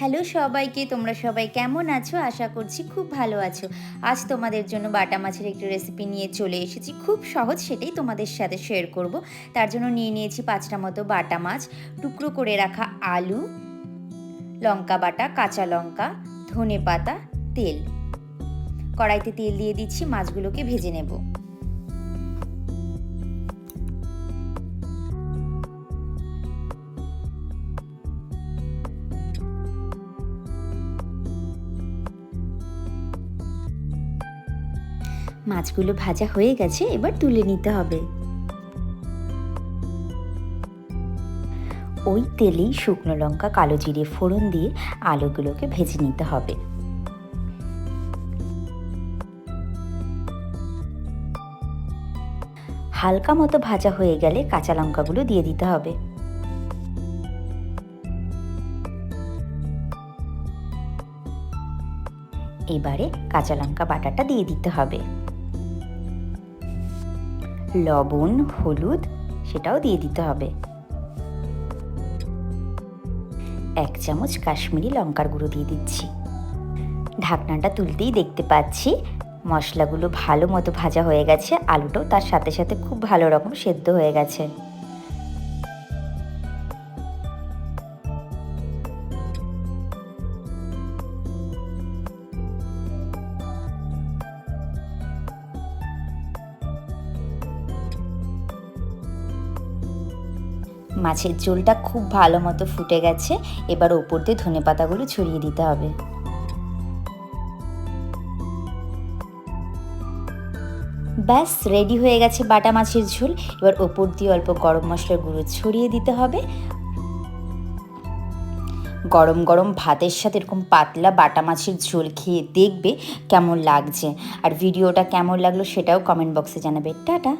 Hello সবাইকে, তোমরা সবাই কেমন আছো? আশা করছি খুব ভালো আছো। আজ তোমাদের জন্য বাটা মাছের একটি রেসিপি নিয়ে চলে এসেছি। খুব সহজ সেটাই তোমাদের সাথে শেয়ার করব। তার জন্য নিয়ে নিয়েছি পাঁচটা মতো বাটা মাছ, টুকরো করে রাখা আলু, লঙ্কা বাটা, কাঁচা লঙ্কা, ধনে পাতা, তেল। কড়াইতে তেল দিয়ে দিচ্ছি, মাছগুলোকে ভেজে নেব। মাছগুলো ভাজা হয়ে গেছে, এবার তুলে নিতে হবে। ওই তেলেই শুকনো লঙ্কা, কালো জিরে ফোড়ন দিয়ে আলুগুলোকে ভেজে নিতে হবে। হালকা মতো ভাজা হয়ে গেলে কাঁচা লঙ্কাগুলো দিয়ে দিতে হবে। এবারে কাঁচা লঙ্কা বাটাটা দিয়ে দিতে হবে। লবণ, হলুদ, সেটাও দিয়ে দিতে হবে। এক চামচ কাশ্মীরি লঙ্কার গুঁড়ো দিয়ে দিচ্ছি। ঢাকনাটা তুলতেই দেখতে পাচ্ছি, মশলাগুলো ভালো মতো ভাজা হয়ে গেছে, আলুটাও তার সাথে সাথে খুব ভালো রকম সেদ্ধ হয়ে গেছে। মাছের ঝোলটা খুব ভালো মতো ফুটে গেছে, এবার ওপর দিয়ে ধনে পাতাগুলো ছড়িয়ে দিতে হবে। ব্যাস, রেডি হয়ে গেছে বাটা মাছের ঝোল। এবার ওপর দিয়ে অল্প গরম মশলার গুঁড়ো ছড়িয়ে দিতে হবে। গরম গরম ভাতের সাথে এরকম পাতলা বাটা মাছের ঝোল খেয়ে দেখবে কেমন লাগছে। আর ভিডিওটা কেমন লাগল সেটাও কমেন্ট বক্সে জানাবে। টাটা!